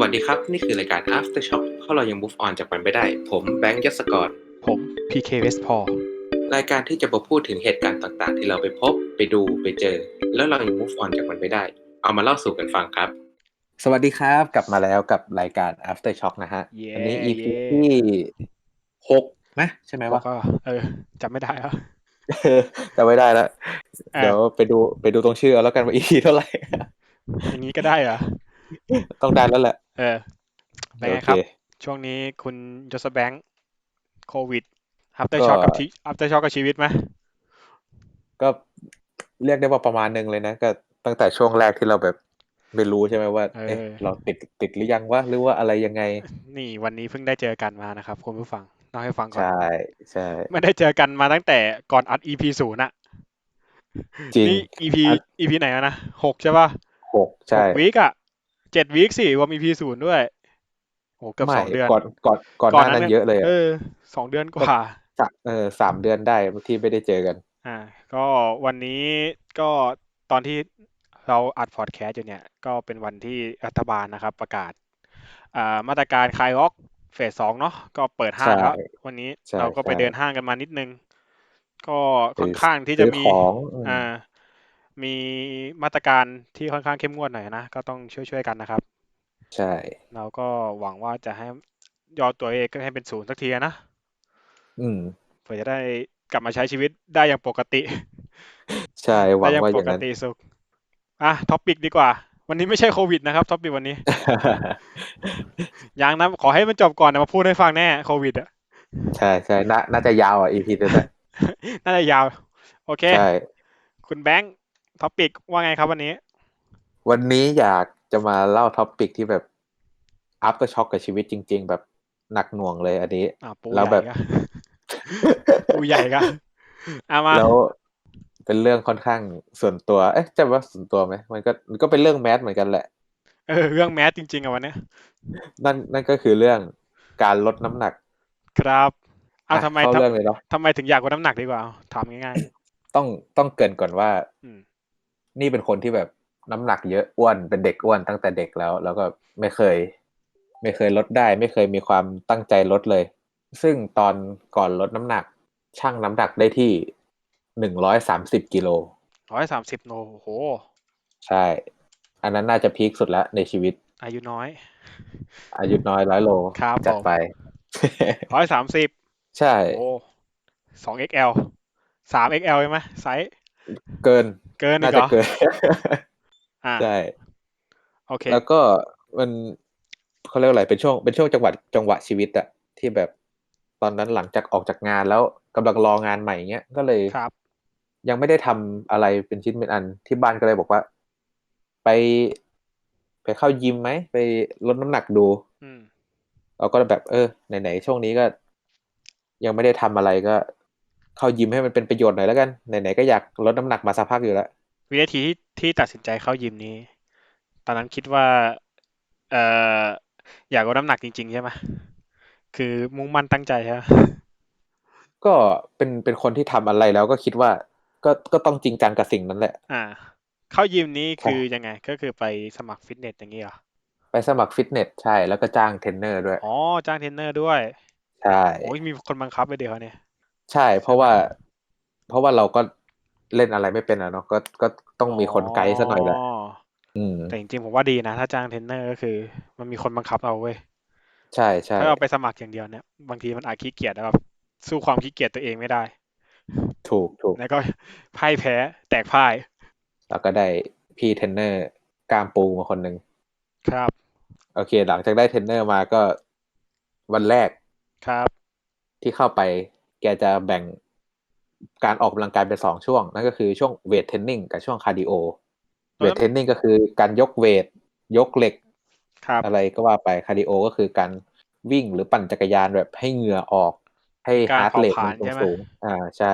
วัสดีครับ นี่คือรายการ After Shock เพราะเรายัง move on จากมันไม่ได้ ผมแบงค์ยศกร ผม PK West p a u l รายการที่จะมาพูดถึงเหตุการณ์ต่างๆ ที่เราไปพบไปดูไปเจอ แล้วเรายัง move on จากมันไม่ได้ เอามาเล่าสู่กันฟังครับ สวัสดีครับ กลับมาแล้วกับรายการ After Shock นะฮะเย้อันี้ EP เย้ที่หกนะใช่ไหมแล้ววะก็เออจำไม่ได้แล้วจำไม่ได้แล้วอะเดี๋ยวไปดูไปดูตรงชื่อเอาแล้วกันว่า EP เท่าไหร่อย่างนี้ก็ได้เหรอ ต้องได้แล้วแหละ เออเป็นไงครับโอเช่วงนี้คุณจสแบงค์โควิด after shock กับที่ after shock กับชีวิตไหมก็เรียกได้ว่าประมาณหนึ่งเลยนะก็ตั้งแต่ช่วงแรกที่เราแบบไม่รู้ใช่ไหมว่าเอ๊ะเราติดติดหรือยังวะหรือว่าอะไรยังไง นี่วันนี้เพิ่งได้เจอกันมานะครับคุณผู้ฟังเล่าให้ฟังก่อนใช่ใช่ไม่ได้เจอกันมาตั้งแต่ก่อนอัด EP ศูนย์อะจริงนี่ EP อัด EP ไหนอะนะหกใช่ป่ะหกใช่หกวีคอะ เจ็ดวีคสิรวม EP ศูนย์ด้วยโอ้เกือบไม่สองเดือนก่อนก่อนก่อนหน้านั้นเยอะเลยอะเออสองเดือนกว่าสะเออสามเดือนได้ที่ไม่ได้เจอกัน อ่า ก็วันนี้ก็ตอนที่เราอัดพอดแคสต์อยู่เนี่ย ก็เป็นวันที่รัฐบาลนะครับ ประกาศ อ่ามาตรการคลายล็อกเฟสสองเนาะก็เปิดห้างแล้วใช่วันนี้ใช่เราก็ไปใช่เดินห้างกันมานิดนึง ก็ไปค่อนข้างที่จะซื้อมีของอืมอ่า มีมาตรการที่ค่อนข้างเข้มงวดหน่อยนะ ก็ต้องช่วยๆกันนะครับ ใช่ เราก็หวังว่าจะให้ยอดตัวเองก็ให้เป็นศูนย์สักทีนะอืมเพื่อจะได้กลับมาใช้ชีวิตได้อย่างปกติ ใช่หวัได้งอย่างว่าอปย่างกนั้นติสุขอะท็อปิกดีกว่า วันนี้ไม่ใช่โควิดนะครับท็อปิกวันนี้ยังนะขอให้มันจบก่อนนะมาพูดให้ฟังแน่โควิดอะใช่ใช่น่าน่าจะยาวอะ EP ตัวนั้นน่าจะยาว โอเคใช่คุณแบงค์ ท็อปิกว่าไงครับวันนี้ วันนี้อยากจะมาเล่าท็อปิกที่แบบ after shock กับชีวิตจริง ๆ แบบหนักหน่วงเลยอันนี้อะปูแล้วใหแบญ่บก็ปูใหญ่ก็อะมาแล้วเป็นเรื่องค่อนข้างส่วนตัว เอ๊ะจะว่าส่วนตัวไหมมันก็มันก็เป็นเรื่องแมสเหมือนกันแหละเออเรื่องแมสจริงๆอะวันเนี้ยนั่นนั่นก็คือเรื่องการลดน้ำหนัก ครับเอาอะทำไมเข้าทำเรื่องเลยเนาะทำไมถึงอยากลดน้ำหนักดีกว่าเอาถามง่ายต้องต้องเกรินก่อนว่าๆอืม นี่เป็นคนที่แบบน้ำหนักเยอะอ้วนเป็นเด็กอ้วนตั้งแต่เด็กแล้ว แล้วก็ไม่เคย ไม่เคยลดได้ ไม่เคยมีความตั้งใจลดเลย ซึ่งตอนก่อนลดน้ำหนักชั่งน้ำหนักได้ที่หนึ่งร้อยสามสิบกิโลร้อยสามสิบโลโอ้โห ใช่ อันนั้นน่าจะพีคสุดแล้วในชีวิต อายุน้อย อายุน้อยร้อยโลครับจัดผมไปร้อยสามสิบใช่โอ้สอง XL สาม XL ใช่ไหมไซส์ เกินเกินอีน่ากเหรจะอเกินอ่าใช่โอเค แล้วก็มันเขาเรียกว่าอะไรเป็นช่วงเป็นช่วงจังหวะจังหวะชีวิตอะที่แบบตอนนั้นหลังจากออกจากงานแล้วกำลังรองานใหม่เงี้ยก็เลยครับ ยังไม่ได้ทำอะไรเป็นชิ้นเป็นอันที่บ้านก็เลยบอกว่า ไป ไปเข้ายิมไหมไปลดน้ำหนักดู อืมเราก็แบบ เออไหนๆช่วงนี้ก็ ยังไม่ได้ทำอะไรก็ เข้ายิมให้มันเป็นประโยชน์หน่อยแล้วกันไหนๆก็อยากลดน้ำหนักมาสักพักอยู่แล้ววินาทีที่ที่ตัดสินใจเข้ายิมนี้ ตอนนั้นคิดว่าเอ่ออยากลดน้ำหนักจริง ๆ ใช่ไหมคือมุ่งมั่นตั้งใจใช่ไหมก็เป็นเป็นคนที่ทำอะไรแล้วก็คิดว่า ก็ก็ต้องจริงจังกับสิ่งนั้นแหละ อ่า เข้ายิมนี้คือยังไงก็คือไปสมัครฟิตเนสอย่างนี้เหรอไปสมัครฟิตเนสใช่แล้วก็จ้างเทรนเนอร์ด้วยอ๋อจ้างเทรนเนอร์ด้วยใช่โอ้ยมีคนบังคับไปเดี๋ยวเนี่ย ใช่ เพราะว่า เพราะว่าเราก็เล่นอะไรไม่เป็นอะเนาะก็ก็ต้องมีคนไกด์ซะหน่อยแหละอ๋ออืม แต่จริงๆผมว่าดีนะ ถ้าจ้างเทรนเนอร์ก็คือ มันมีคนบังคับเราเว้ยใช่ใช่ถ้าเราไปสมัครอย่างเดียวเนี่ยบางทีมันอาจขี้เกียจแล้วแบบสู้ความขี้เกียจตัวเองไม่ได้ ถูกถูกแล้วก็พ่ายแพ้แตกพ่าย แล้วก็ได้พี่เทรนเนอร์กล้ามปูมาคนหนึ่งครับ โอเค หลังจากได้เทรนเนอร์มาก็วันแรกครับ ที่เข้าไป แกจะแบ่งการออกกำลังกายเป็นสองช่วง นั่นก็คือช่วงเวทเทรนนิ่งกับช่วงคาร์ดิโอ เวทเทรนนิ่งก็คือการยกเวท ยกเหล็กครับอะไรก็ว่าไปคาร์ดิโอก็คือการวิ่งหรือปั่นจักรยานแบบให้เหงื่อออก ให้การฮาร์ดเรทเผาผมัลานญใช่ไหมสูงๆอ่าใช่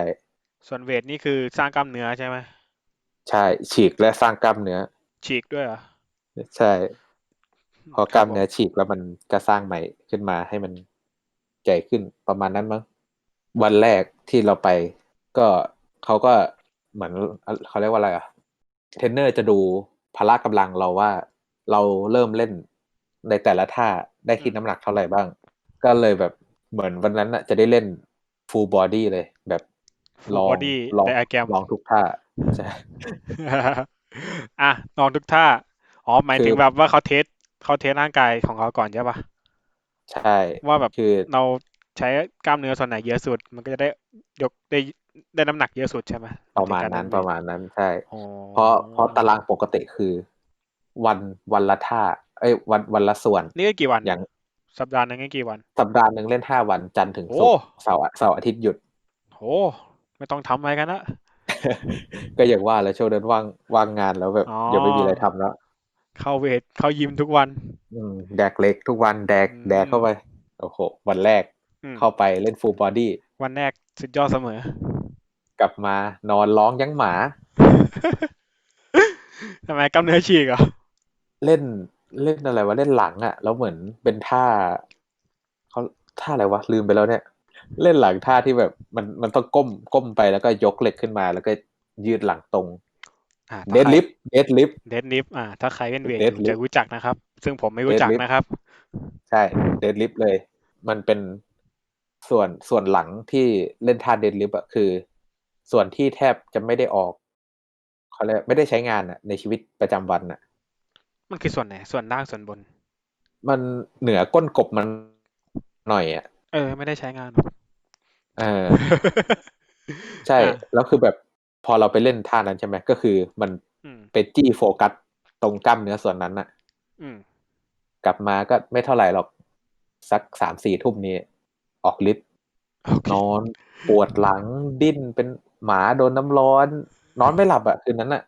ส่วนเวทนี่คือสร้างกล้ามเนื้อใช่ไหมใช่ฉีกและสร้างกล้ามเนื้อ ฉีกด้วยเหรอใช่พอกล้ามเนื้อครับฉีกแล้วมันก็สร้างใหม่ขึ้นมาให้มันใหญ่ขึ้นประมาณนั้นมั้ง วันแรกที่เราไป ก็เขาก็เหมือนเขาเรียกว่าอะไรอะเทรนเนอร์จะดูพละกำลังเราว่าเราเริ่มเล่นในแต่ละท่าได้ที่น้ำหนักเท่าไหร่บ้าง ก็เลยแบบเหมือนวันนั้นน่ะจะได้เล่น full body เลย แบบ Full ลอง body ลองไดอะแกรมลองทุกท่าใช่อะลองทุกท่าอ๋อหมายถึงคือแบบว่าเขาเทสเขาเทสร่างกายของเขาก่อนใช่ปะใช่ว่าแบบคือเรา ใช้กล้ามเนื้อส่วนไหนเยอะสุด มันก็จะได้ยกได้ได้น้ำหนักเยอะสุดใช่ไหมประมาณใกนั้นทำประมาณนั้นใช่อ๋อเพราะเพราะตารางปกติคือ วันวันละท่า เอ้ยวันวันละส่วน นี่ก็กี่วันอย่างสัปดาห์หนึงก็กี่วัน สัปดาห์หนึ่งเล่นห้าวันจันทร์ถึงศุกโอ้ร์เสาร์เสาร์อาทิตย์หยุดโหไม่ต้องทำอะไรกันละก็อย่างว่าแล้วช่วงนั้นว่างว่างงานแล้วแบบอ๋อยังไม่มีอะไรทำแล้วเข้าเวทเข้ายิมทุกวัน อืมแดกเล็กทุกวันแดกอืมแดกเข้าไปโอ้โหวันแรกอืม เข้าไปเล่นฟูลบอดี้วันแรกสุดยอดเสมอ กลับมานอนร้องยั้งหมาทำไมกล้ามเนื้อฉีกเหรอเล่นเล่นอะไรวะเล่นหลังอะ่ะ แล้วเหมือนเป็นท่าเขาท่าอะไรวะลืมไปแล้วเนี่ย เล่นหลังท่าที่แบบมันมันต้องก้มก้มไปแล้วก็ยกเหล็กขึ้นมา แล้วก็ยืดหลังตรงอ่าเดดลิฟเดดลิฟเดดลิฟอ่า ถ้าใครเล่นเวทอยู่ Deadlift จะรู้จักนะครับ ซึ่งผมไม่รู้จัก Deadlift นะครับ ใช่เดดลิฟเลย มันเป็น ส่วนส่วนหลังที่เล่นท่าเดดลิฟอะคือ ส่วนที่แทบจะไม่ได้ออกเขาเรียกไม่ได้ใช้งานอะในชีวิตประจำวันอะมันคือส่วนไหน ส่วนล่างส่วนบน มันเหนือก้นกบมันหน่อยอะเออ ไม่ได้ใช้งานหรอกเออ ใช่อะแล้วคือแบบพอเราไปเล่นท่านั้นใช่ไหมก็คือมันอืมไปจี้โฟกัสตรงกล้ามเนื้อส่วนนั้นอะอืมกลับมาก็ไม่เท่าไหร่หรอกสักสามสี่ทุ่มนี้ ออกฤทธิ์โอเคนอนปวดหลังดิ้นเป็นหมาโดนน้ำร้อน นอนไม่หลับอะคืนนั้นอะ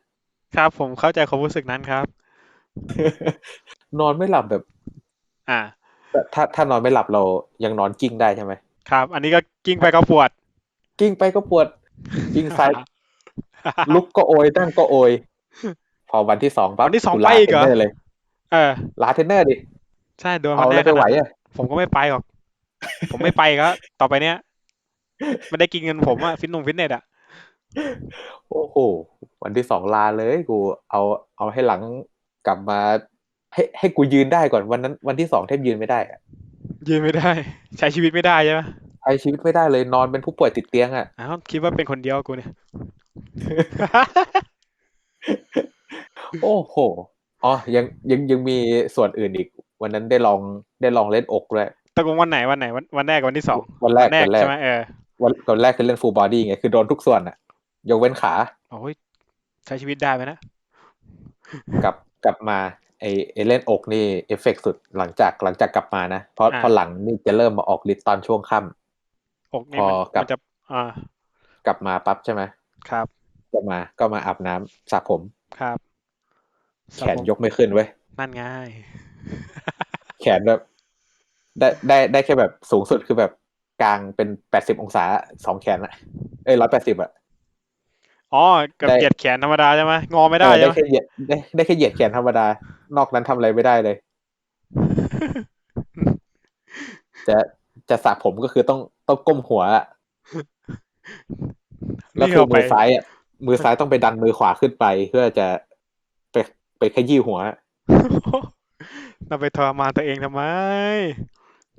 ครับผมเข้าใจความรู้สึกนั้นครับ นอนไม่หลับแบบ อ่า ถ้าถ้านอนไม่หลับเรายังนอนกิ้งได้ใช่ไหมครับ อันนี้ก็กิ้งไปก็ปวด กิ้งไปก็ปวด กิ้งซ้ายลุกก็โอยนั่งก็โอย พอวันที่สองปั๊บวันที่สองกูไปลาอีกเหรอเทรนเนอร์เลยเออลาเทรนเนอร์ดิ ใช่โดนเอาวันแรแล้วกไปไหวขนาดนั้นอะผมก็ไม่ไปหรอก ผมไม่ไปก็ต่อไปเนี้ยไม่ได้กินเงินผมอะฟิตนงฟิตเนสอะโอ้โหวันที่สองลาเลย กู เอาเอาให้หลังกลับมา ให้ให้กูยืนได้ก่อนวันนั้น วันที่สองแทบยืนไม่ได้อะยืนไม่ได้ ใช้ชีวิตไม่ได้ใช่ไหมใช้ชีวิตไม่ได้เลยนอนเป็นผู้ป่วยติดเตียงอะอ้าวคิดว่าเป็นคนเดียวกูเนี่ย โอ้โหอ๋อยังยังยังมีส่วนอื่นอีก วันนั้นได้ลองได้ลองเล่นอกด้วย ตกลงวันไหนวันไหนวันวันแรกกับวันที่สองวันแรกแรกวันแรกใช่ไหมเออวันวันแรกคือเล่นฟูลบอดี้ไงคือโดนทุกส่วนอะยกเว้นขาโอ้ยใช้ชีวิตได้ไหมนะกลับกลับมาไอไอเล่นอกนี่เอฟเฟกต์สุดหลังจากหลังจากกลับมานะเพราะอ่าพอหลังนี่จะเริ่มมาออกฤทธิ์ตอนช่วงค่ำอกนี่พอมันกลับมันจะอ่ากลับมาปั๊บใช่ไหมครับกลับมาก็มาอาบน้ำสระผมครับ แขนยกไม่ขึ้นเว้ยนั่นง่าย แขนแบบ ได้ได้ได้แค่แบบสูงสุดคือแบบกลางเป็นแปดสิบองศาสองแขนอะเอ้ยร้อยแปดสิบอะอ๋อกับได้เหยียดแขนธรรมดาใช่ไหมงอไม่ได้เออใช่ได้ไหมแค่เหยียดได้ได้แค่เหยียดแขนธรรมดา นอกนั้นทำอะไรไม่ได้เลย จะจะสระผมก็คือต้องต้องก้มหัวอะแล้วนี่คือเอาไปมือซ้ายอะมือซ้ายต้องไปดันมือขวาขึ้นไป เพื่อจะไปไปขยี้หัวเราไปทรมานตัวเองทำไม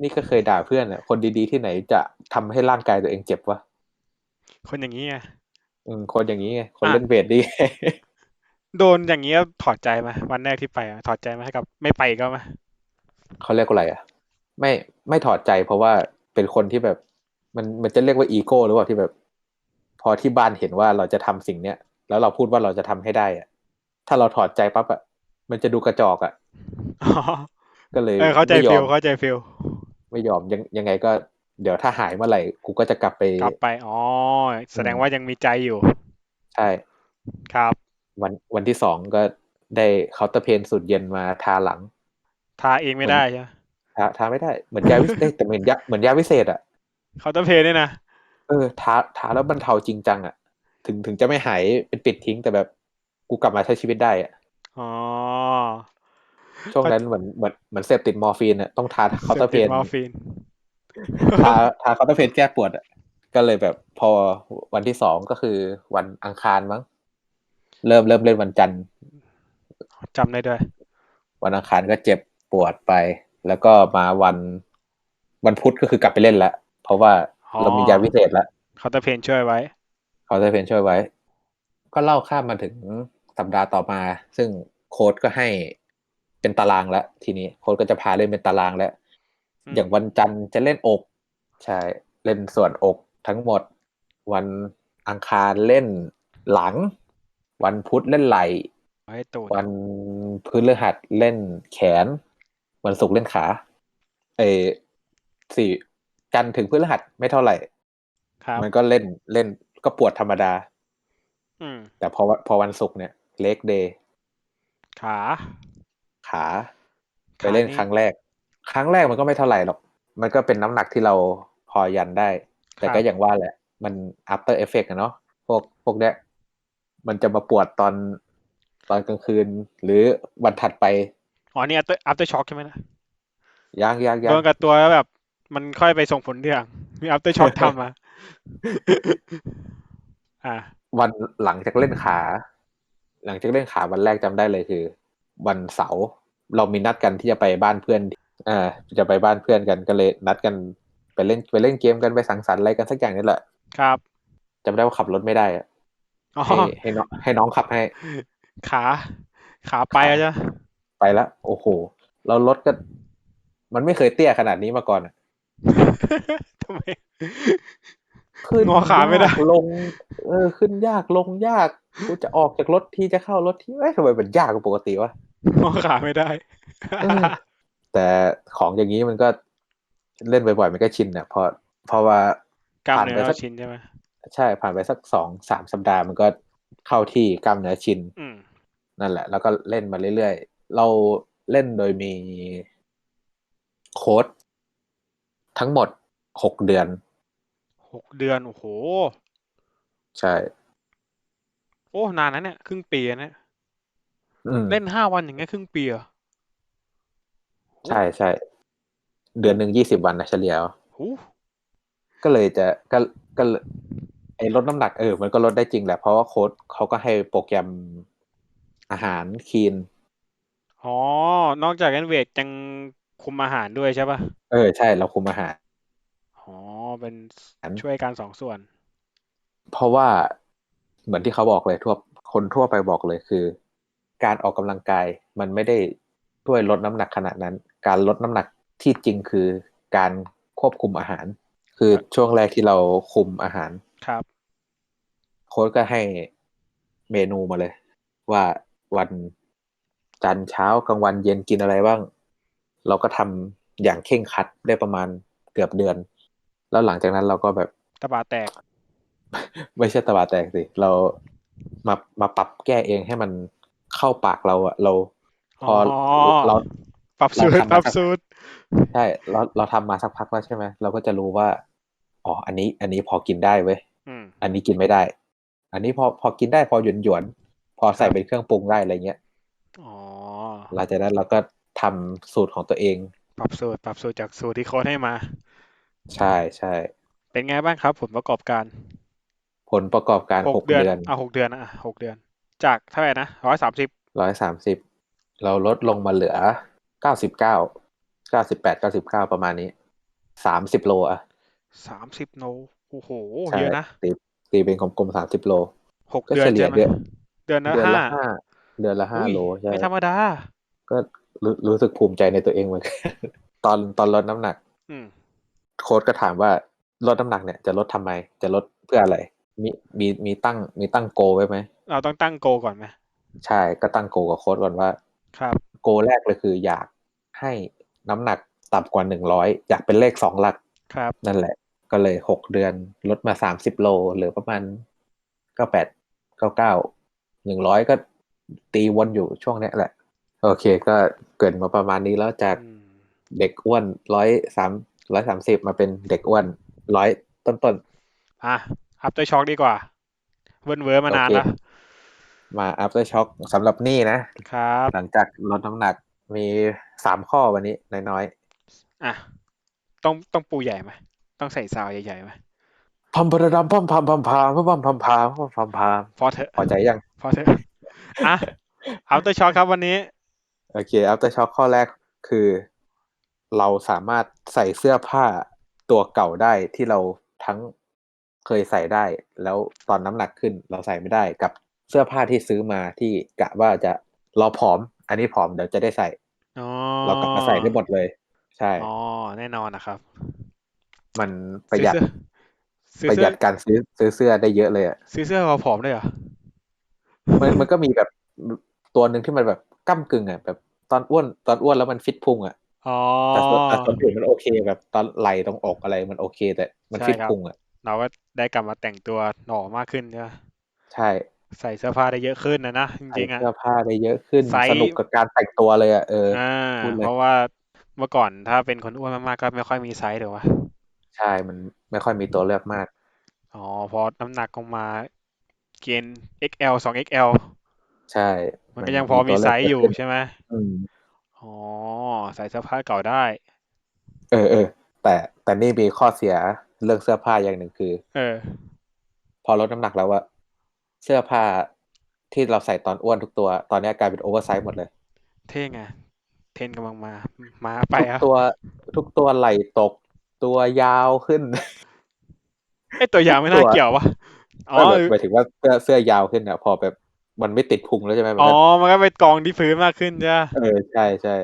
นี่ก็เคยด่าเพื่อนอะคนดีๆที่ไหนจะทำให้ร่างกายตัวเองเจ็บวะคนอย่างนี้ไงอืมคนอย่างนี้ไงคนอะเล่นเวทดีโดนอย่างนี้ถอดใจไหมวันแรกที่ไปอะถอดใจไหมกับ ไม่ไปก็ไหมเขาเรียกว่าอะไรอะ ไม่ไม่ถอดใจเพราะว่าเป็นคนที่แบบ มันมันจะเรียกว่าอีโก้หรือเปล่าที่แบบ พอที่บ้านเห็นว่าเราจะทำสิ่งเนี้ยแล้วเราพูดว่าเราจะทำให้ได้อะ ถ้าเราถอดใจปั๊บอะมันจะดูกระจอกอะอ๋อก็เลยเออเข้าใจไม่ยอฟิลมเข้าใจฟิล ไม่ยอมยังยังไงก็เดี๋ยวถ้าหายเมื่อไหร่กูก็จะกลับไปกลับไปอ๋อแสดงว่ายังมีใจอยู่ ใช่ ครับ วันวันที่สองก็ได้เคาน์เตอร์เพนสูตรเย็นมาทาหลัง ทาเองไม่ได้ใช่ไหมทาทาไม่ได้เหมือนยาวิเศษแต่เหมือนยาเหมือนยาวิเศษอะเขาน์เตอร์เพย์เนี่ยนะเออทาทาแล้วบรรเทาจริงจังอะถึงถึงจะไม่หายเป็นปิดทิ้งแต่แบบกูกลับมาใช้ชีวิตได้อะอ๋อ ช่วงนั้นเหมือนเหมือนเหมือนเสพติดมอร์ฟีนอะต้องทาเคาน์เตอร์เพสนพติดมอร์ฟีนทาทาเคาน์เตอร์เพนแก้ปวดอะก็เลยแบบพอวันที่สองก็คือวันอังคารมั้งเริ่มเริ่มเล่นวันจันทร์จำได้ด้วย วันอังคารก็เจ็บปวดไป แล้วก็มาวันวันพุธก็คือกลับไปเล่นแล้วเพราะว่าอ๋อเรามียาวิเศษแล้วเขาจะเพนช่วยไว้เขาจะเพนช่วยไว้ ก็เล่าข้ามมาถึงสัปดาห์ต่อมา ซึ่งโค้ดก็ให้ เป็นตารางแล้วทีนี้โค้ดก็จะพาเล่นเป็นตารางแล้วอืมอย่างวันจันทร์จะเล่นอก ใช่ เล่นส่วนอกทั้งหมด วันอังคารเล่นหลัง วันพุธเล่นไหล่ไว้ตูดวันพฤหัสเล่นแขน วันศุกร์เล่นขา เออสี่จันทร์ถึงพฤหัสไม่เท่าไหร่ครับมันก็เล่นเล่นก็ปวดธรรมดาอืมแต่พอพอวันศุกร์เนี่ย เล็กเดย์ขา ขาไปขาเล่นนี่ครั้งแรก ครั้งแรกมันก็ไม่เท่าไหร่หรอก มันก็เป็นน้ำหนักที่เราพอยันได้ แต่ครับก็อย่างว่าแหละ มัน after effect อะเนาะพวกพวกเนี้ยมันจะมาปวดตอนตอนกลางคืน หรือวันถัดไป อ๋อนี่ after after shock ใช่ไหมนะย่างย่างย่าโดงนกับตัวแล้วแบบ มันค่อยไปส่งผลทีหลังมี after shock ทำมาอ่า วันหลังจากเล่นขา หลังจากเล่นขาวันแรกจำได้เลยคือ วันเสาร์ เรามีนัดกันที่จะไปบ้านเพื่อนอ่าจะไปบ้านเพื่อนกันก็เลยนัดกันไปเล่นไปเล่นเกมกันไปสังสรรค์อะไรกันสักอย่างนี่แหละ ครับจำได้ว่าขับรถไม่ได้อะอ๋อให้ให้น้องให้น้องขับให้ ขา ขาไปแล้วจ้ะไปแล้วโอ้โหเรารถก็ มันไม่เคยเตี้ยขนาดนี้มาก่อนอะทำไมขึ้นงอขาไม่ได้ยกลง เออ ขึ้นยากลงยากกูจะออกจากรถที่จะเข้ารถที่เอ้ยทำไมมันยากกว่าปกติวะ งอขาไม่ได้เออแต่ของอย่างนี้มันก็เล่นบ่อยๆมันก็ชินอะเพราะเพราะว่ากล้ามผ่านเนื้ไปอสัเรากชินใช่ไหมใช่ผ่านไปสักสองสามสัปดาห์มันก็เข้าที่กล้ามเนื้อชินอืมนั่นแหละ แล้วก็เล่นมาเรื่อยๆ เราเล่นโดยมีโค้ดทั้งหมดหกเดือนหกเดือน โอ้โห ใช่ โอ้ นานนะเนี่ย ครึ่งปีอะเนี่ย อืมเล่นห้าวันอย่างเงี้ยครึ่งปีเหรอใช่ใช่เดือนหนึ่งยี่สิบวันนะเฉลี่ยเอาหูก็เลยจะก็ก็เลยไอ้ลดน้ำหนักเออมันก็ลดได้จริงแหละเพราะว่าโค้ดเขาก็ให้โปรแกรมอาหารคีน อ๋อ นอกจากเล่นเวทยังคุมอาหารด้วยใช่ป่ะ เออ ใช่เราคุมอาหาร อ๋อ เป็นอันช่วยการสองส่วน เพราะว่าเหมือนที่เขาบอกเลยทั่วคนทั่วไปบอกเลยคือ การออกกำลังกายมันไม่ได้ช่วยลดน้ำหนักขนาดนั้น การลดน้ำหนักที่จริงคือการควบคุมอาหาร คือช่วงแรกที่เราคุมอาหารครับ โค้ชก็ให้เมนูมาเลย ว่าวันจันทร์เช้ากลางวันเย็นกินอะไรบ้าง เราก็ทำอย่างเข่งครัดได้ประมาณเกือบเดือน แล้วหลังจากนั้นเราก็แบบตะบาแตก ไม่ใช่ตะบาแตกสิ เรามามาปรับแก้เองให้มัน เข้าปากเราอะเราพอออเราปรับสูตรเราทำปรับมาสักสูตรใช่เราเราทำมาสักพักแล้วใช่ไหมเราก็จะรู้ว่าอ๋ออันนี้ อันนี้พอกินได้เว้ยอืมอันนี้กินไม่ได้ อันนี้พอพอกินได้พอหยวนหยวนๆพอใส่เป็นเครื่องปรุงได้อะไรเงี้ยอ๋อหลังจากนั้นเราก็ทำสูตรของตัวเอง ปรับสูตรปรับสูตรจากสูตรที่โค้ชให้มา ใช่ใช่เป็นไงบ้างครับ ผลประกอบการ ผลประกอบการหหกกเดือนเดือนอะหกเดือนอะหกเดือน จากเท่าไหร่นะร้อยสามสิบร้อยสามสิบเราลดลงมาเหลือเก้าสิบเก้าเก้าสิบแปดเก้าสิบเก้าประมาณนี้สามสิบโลอะสามสิบโลโอ้โหใช่เยอะนะตีตีเป็นกลมๆสามสิบโลหกก็เดือนเฉลี่ยใช่ไหมเดือนเดือนละเดือนห้าละห้าเดือนละห้าอุ้ยโลใช่ไม่ธรรมดา ก็รู้รู้สึกภูมิใจในตัวเองเหมือนกันตอนตอนลดน้ำหนัก อืมโค้ชก็ถามว่าลดน้ำหนักเนี่ยจะลดทำไม จะลดเพื่ออะไร มีมีมีตั้งมีตั้งโกไว้ไหม เราต้องตั้งโกก่อนไหมใช่ก็ตั้งโกกับโค้ชก่อนว่า ครับ โกแรกเลยคืออยากให้น้ำหนักต่ำกว่าหนึ่งร้อยอยากเป็นเลขสองหลักครับนั่นแหละ ก็เลยหกเดือนลดมาสามสิบโลเหลือประมาณเก้าแปดเก้าเก้าหนึ่งร้อยก็ตีวนอยู่ช่วงเนี้ยแหละ โอเคก็เกิดมาประมาณนี้แล้วจากอืมเด็กอ้วนร้อยสามร้อยสามสิบมาเป็นเด็กอ้วนร้อยต้นต้นอะ after shock ดีกว่า เวิร์นเวิร์นมานานโอเคแล้วๆ มา after shock สำหรับนี่นะครับ หลังจากลดน้ำหนักมีสามข้อวันนี้น้อยอะต้องต้องปูใหญ่ไหมต้องใส่ซาวใหญ่ๆไหมๆพัมพระดำพัมพัมพัมพามพัมพัมพามพัมพัมพามพอเถอะพอใจยัง พอเถอะอะ after shock ครับวันนี้ โอเค after shock ข้อแรกคือ เราสามารถใส่เสื้อผ้าตัวเก่าได้ที่เราทั้งเคยใส่ได้ แล้วตอนน้ำหนักขึ้นเราใส่ไม่ได้กับ เสื้อผ้าที่ซื้อมาที่กะว่าจะเราผอม อันนี้ผอมเดี๋ยวจะได้ใส่อ๋อเรากลับมาใส่ได้หมดเลย ใช่อ๋อแน่นอนนะครับ มันประหยัดซื้อประเสื้หอยัดการซื้อซื้อเสื้อได้เยอะเลยอะซื้อเสื้อเราผอมได้เหรอมันมันก็มีแบบตัวหนึ่งที่มันแบบก้ากึ่งอะแบบตอนอ้วนตอนอ้วนแล้วมันฟิตพุงอะอ๋อแต่ส่วนแต่ส่วนอื่นมันโอเค แบบตอนไหล่ตรงอกอะไรมันโอเค แต่มันใช่ฟิตครับพุงอะเราก็ได้กลับมาแต่งตัวหน่อมากขึ้นใช่ไหมใช่ ใส่เสื้อผ้าได้เยอะขึ้นนะนะจใส่ริงๆอะ เสื้อผ้าได้เยอะขึ้น ไซส์ สนุกกับการแต่งตัวเลยอะเอออ่า พูดเลยเพราะว่าเมื่อก่อนถ้าเป็นคนอ้วนมากๆก็ไม่ค่อยมีไซส์เดี๋ยววะใช่มันไม่ค่อยมีตัวเลือกมาก อ๋อพอน้ำหนักลงมาเกณฑ์ XL สอง XL ใช่มันก็ยังพอมีตัวไซเลืกส์อยู่เพิ่มขึ้น ใช่ไหมอืม อ๋อใส่เสื้อผ้าเก่าได้ เออเออแต่แต่นี่มีข้อเสียเรื่องเสื้อผ้าอย่างหนึ่งคือ เออ พอลดน้ำหนักแล้วอะ เสื้อผ้าที่เราใส่ตอนอ้วนทุกตัว ตอนนี้กลายเป็นโอเวอร์ไซส์หมดเลย เท่ไงเทรนกำลังมา มาไปทุกอะตัวทุกตัวไหล่ตก ตัวยาวขึ้นไอตัวยาวไม่น่าตัวเกี่ยววะอ๋อไม่แบบหมายถึงว่าเสื้อเสื้อยาวขึ้นอะพอแบบมันไม่ติดพุงแล้วใช่ไหมมันอ๋อก็มันก็ไปกองที่พื้นมากขึ้นใช่ปะเออใช่ใช่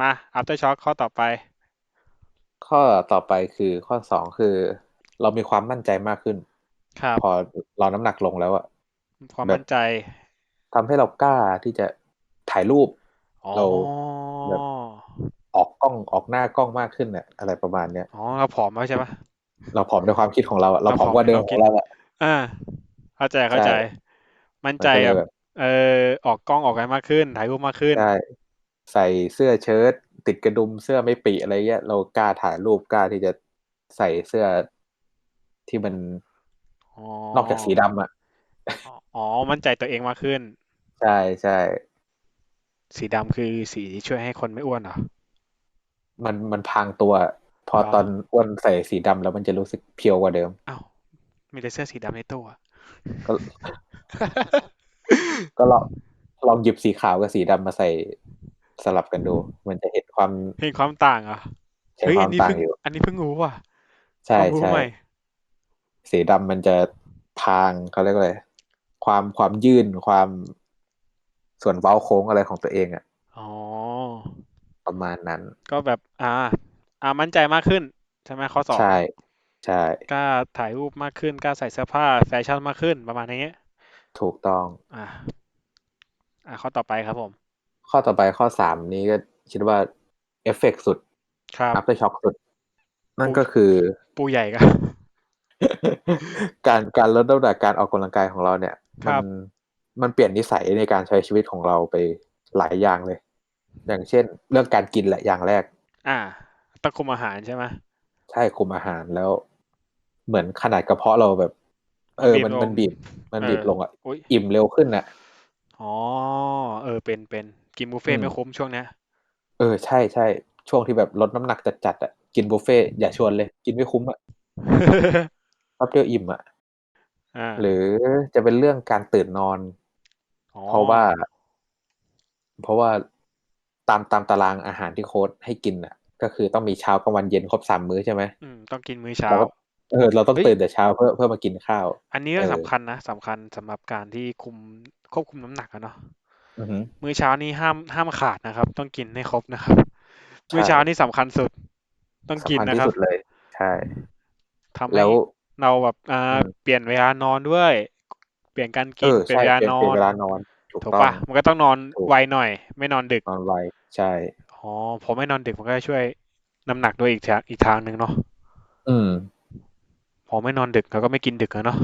มา after shock ข้อต่อไป ข้อต่อไปคือข้อสองคือ เรามีความมั่นใจมากขึ้นครับ พอเราน้ำหนักลงแล้วอะความแบบมั่นใจทำให้เรากล้าที่จะถ่ายรูปอ๋อเราแบบออกกล้องออกหน้ากล้องมากขึ้นอะอะไรประมาณเนี้ยอ๋อเราผอมแล้วใช่ปะเราผอมในความคิดของเราอะเราผอมกว่าเดิมของเราอะอ่า เข้าใจเข้าใจใช่มั่นมันใจก็เลยแบบแบบเออออกกล้องออกอะไรมากขึ้น ถ่ายรูปมากขึ้นใช่ใส่เสื้อเชิ้ตติดกระดุมเสื้อไม่ปีอะไรเงี้ยเรากล้าถ่ายรูปกล้าที่จะใส่เสื้อที่มัน อ๋อนอกจากสีดำอะอ๋ออ๋อ มั่นใจตัวเองมากขึ้น ใช่ใช่ สีดำคือสีที่ช่วยให้คนไม่อ้วนเหรอ มันมันพรางตัว พออ๋อ ตอนอ้วนใส่สีดำแล้วมันจะรู้สึกเพียวกว่าเดิม อ้าว มีแต่เสื้อสีดำในตู้อะก็ก็ลองลองหยิบสีขาวกับสีดำมาใส่สลับกันดู มันจะเห็นความเห็นความต่างเหรอะ เห็นเฮ้ย คอัวามนนี้ต่างเพิ่ง อยู่ อันนี้เพิ่งรู้ว่ะใช่ความรู้ใช่ ใหม่ สีดำมันจะพรางเขาเรียกว่าอะไรความความยื่นความส่วนเว้าโค้งอะไรของตัวเองอะอ๋อประมาณนั้น ก็แบบ อ่า อ่ามั่นใจมากขึ้น ใช่ไหมข้อสองใช่ใช่กล้าถ่ายรูปมากขึ้นกล้าใส่เสื้อผ้าแฟชั่นมากขึ้นประมาณนี้ ถูกต้อง อ่าอ่าข้อต่อไปครับผม ข้อต่อไปข้อสามนี้ก็คิดว่าเอฟเฟกต์สุดครับอัพเ r อร์ช็อคสุด นั่นก็คือ ปูใหญ่กัน การการลดน้ำหนักการออกกำลังกายของเราเนี่ยครัมับมันเปลี่ยนนิสัยในการใช้ชีวิตของเราไปหลายอย่างเลย อย่างเช่น เรื่องการกินแหละอย่างแรก อ่าต้องคุมอาหารใช่ไหมใช่คุมอาหารแล้ว เหมือนขนาดกระเพาะเราแบบ เออ มันบีบลงมันบีบ มันบีบเออลงอะอุ้ยอิ่มเร็วขึ้นน่ะอ๋อเออเป็นเป็นกินบุฟเฟ่ต์อืมไม่คุ้มช่วงเนี้ยเออใช่ใช่ช่วงที่แบบลดน้ำหนักจัดๆอะกินบุฟเฟ่ต์อย่าชวนเลย กินไม่คุ้มอะ แป๊บเดียวอิ่มอะอ่าหรือจะเป็นเรื่องการตื่นนอน อ๋อเพราะว่า เพราะว่าตามตามตารางอาหารที่โค้ดให้กินอะ ก็คือต้องมีเช้ากลางวันเย็นครบสามมื้อใช่ไหมอืมต้องกินมื้อเช้า เราก็เออเราต้องเฮ้ย ตื่นแต่เช้าเพื่อเพื่อมากินข้าว อันนี้ก็เออ สำคัญนะสำคัญสำหรับการที่คุมควบคุมน้ำหนักอะเนาะอือหือมื้อเช้านี่ห้ามห้ามขาดนะครับ ต้องกินให้ครบนะครับ ใช่ มื้อเช้านี่สำคัญสุด ต้องกินสำคัญนะที่ครับสุดเลย ใช่ ทำให้แล้ว เราแบบอ่าอืมเปลี่ยนเวลานอนด้วย เปลี่ยนการเอกินอเปลี่ยนใช่เวลาเปลี่ยนนอเปลี่ยนนเวลานอนถูกถูกต้องปะมันก็ต้องนอนถูกไวหน่อย ไม่นอนดึกนอนไวใช่อ๋อพอไม่นอนดึกมันก็จะช่วยน้ำหนักด้วยอีกทางอีกทางหนึ่งเนาะอืมพอไม่นอนดึกเราก็ไม่กินดึกอะเนาะ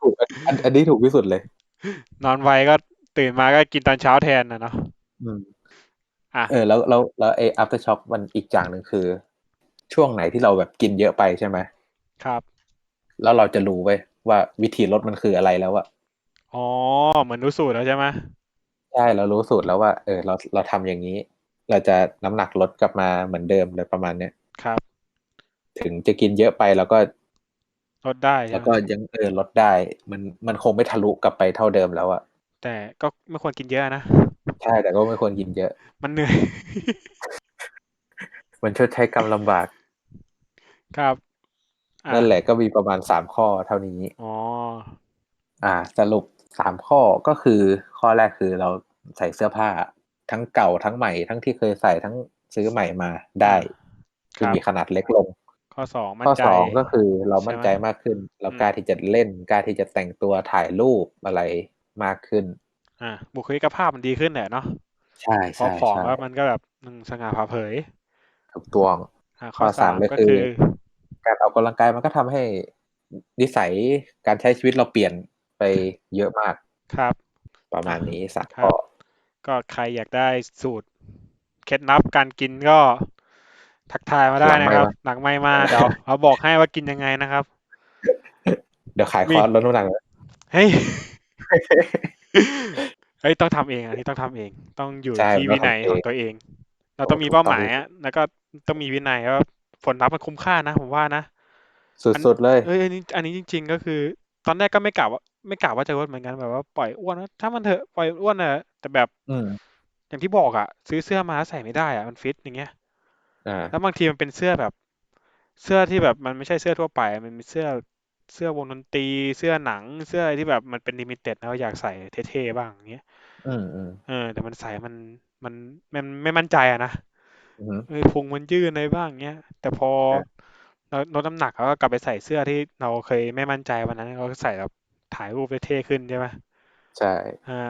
ถูกอันอันนี้ถูกที่สุดเลย นอนไวก็ตื่นมาก็กินตอนเช้าแทนนะเนาะอืมอะเออแล้วแล้วแล้วไอ้ after shock มันอีกอย่างหนึ่งคือ ช่วงไหนที่เราแบบกินเยอะไปใช่ไหมครับ แล้วเราจะรู้เว้ยว่าวิธีลดมันคืออะไรแล้วอะอ๋อเหมือนรู้สูตรแล้วใช่ไหมใช่เรารู้สูตรแล้วว่า เออ เราเราทำอย่างนี้ เราจะน้ำหนักลดกลับมาเหมือนเดิมเลยประมาณเนี้ยครับ ถึงจะกินเยอะไปแล้วก็ลดได้ใช่แล้วไหมก็ยังเออลดได้ มันมันคงไม่ทะลุกลับไปเท่าเดิมแล้วอะแต่ก็ไม่ควรกินเยอะนะใช่แต่ก็ไม่ควรกินเยอะ มันเหนื่อย มันชดใช้กรรมลำบาก ครับอะนั่นแหละก็มีประมาณสามข้อเท่านี้ อ๋อ อ่า สรุปสามข้อก็คือข้อแรกคือเราใส่เสื้อผ้า ทั้งเก่าทั้งใหม่ ทั้งที่เคยใส่ทั้งซื้อใหม่มาได้คือมีขนาดเล็กลง ข้อสองมั่ข้อนใจ สองก็คือเรามั่นใจใช่ไหมมากขึ้น เราอืม กล้าที่จะเล่นกล้าที่จะแต่งตัวถ่ายรูปอะไรมากขึ้น อะบุคลิกภาพมันดีขึ้นแหละเนาะใช่พอใช่ผอมใช่แล้วมันก็แบบอืมสง่าผ่าเผยถูกต้อง อะข้ข้ออสาสามมเลยก็คือคือ การออกกำลังกายมันก็ทำให้นิสัยการใช้ชีวิตเราเปลี่ยนไปเยอะมากครับ ประมาณนี้สามครับข้อก็ใครอยากได้สูตรเคล็ดลับการกินก็ทักทายมาได้นะครับหลังไม่มาเดี๋ยวเราบอกให้ว่ากินยังไงนะครับ เดี๋ยวขายมีคอร์สลดน้ำหนักเลยเฮ้ยเฮ้ยต้องทำเองอันนี้ต้องทำเอง ต้องอยู่ใช่ที่ต้วิองนัยทำเองของตัวเอง เราต้องมีถูกเป้าต้องหมายอะแล้วก็ต้องมีวินัยว่า ผลลัพธ์มันคุ้มค่านะผมว่านะสุดๆเลยเอ้ยอันนี้อันนี้จริง ๆ ก็คือ ตอนแรกก็ไม่กะว่าไม่กะว่าจะลดเหมือนกันแบบว่าปล่อยอ้วนนะถ้ามันเถอะปล่อยอ้วนอะแต่แบบอืมอย่างที่บอกอะซื้อเสื้อมาแล้วใส่ไม่ได้อะมันฟิตอย่างเงี้ยอ่าแล้วบางทีมันเป็นเสื้อแบบ เสื้อที่แบบมันไม่ใช่เสื้อทั่วไป มันเป็นเสื้อเสื้อวงดนตรี เสื้อหนัง เสื้ออะไรที่แบบมันเป็นลิมิเต็ดแล้วอยากใส่เท่ๆบ้างอย่างเงี้ยอืมอืมเออแต่มันใส่มันมันมันไม่มั่นใจอะนะ อืมเอ้ยพุงมันยืดอะไรบ้างเงี้ย แต่พอครับเราลดน้ำหนักแล้วก็กลับไปใส่เสื้อที่เราเคยไม่มั่นใจวันนั้นเราก็ใส่แบบถ่ายรูปได้เท่ขึ้นใช่ไหมใช่อ่า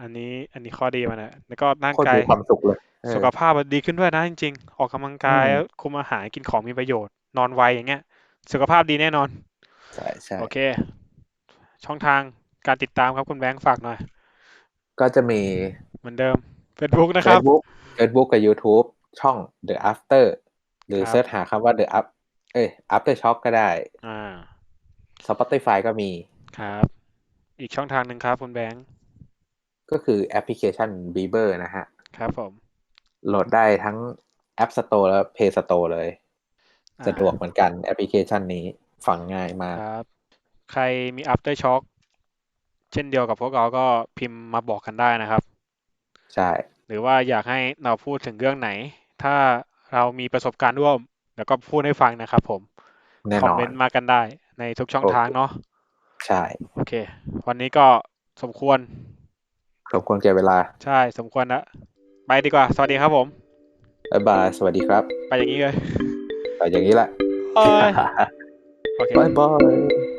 อันนี้อันนี้ข้อดีมันนะแล้วก็ร่างโคตรกายมีความสุขเลย เออสุขภาพมันดีขึ้นด้วยนะจริงๆ ออกกำลังกายอืมแล้วคุมอาหารกินของมีประโยชน์ นอนไวอย่างเงี้ย สุขภาพดีแน่นอน ใช่ใช่ โอเค ช่องทางการติดตามครับคุณแบงค์ฝากหน่อย ก็จะมี เหมือนเดิม Facebook นะครับ Facebook Facebook กับ YouTube ช่อง The After หรือครับเสิร์ชหาคำว่า The Up เอ้ย After Shock ก็ได้ อ่า Spotify ก็มี ครับ อีกช่องทางหนึ่งครับคุณแบงค์ ก็คือแอปพลิเคชัน Bieber นะฮะ ครับผม โหลดได้ทั้ง App Store และ Play Store เลยอ่าสะดวกเหมือนกันแอปพลิเคชันนี้ฟังง่ายมากครับ ใครมี after shock เช่นเดียวกับพวกเราก็พิมพ์มาบอกกันได้นะครับ ใช่ หรือว่าอยากให้เราพูดถึงเรื่องไหน ถ้าเรามีประสบการณ์ร่วม แล้วก็พูดให้ฟังนะครับผมแน่คอมนอนเมนต์มากันได้ในทุกช่องโอเคทางเนาะใช่ โอเค วันนี้ก็สมควร สมควรแก่เวลา ใช่สมควรแล้วไปดีกว่า สวัสดีครับผมบ๊ายบาย สวัสดีครับ ไปอย่างนี้เลย ไปอย่างนี้แหละเอ้ยโอเคบายบาย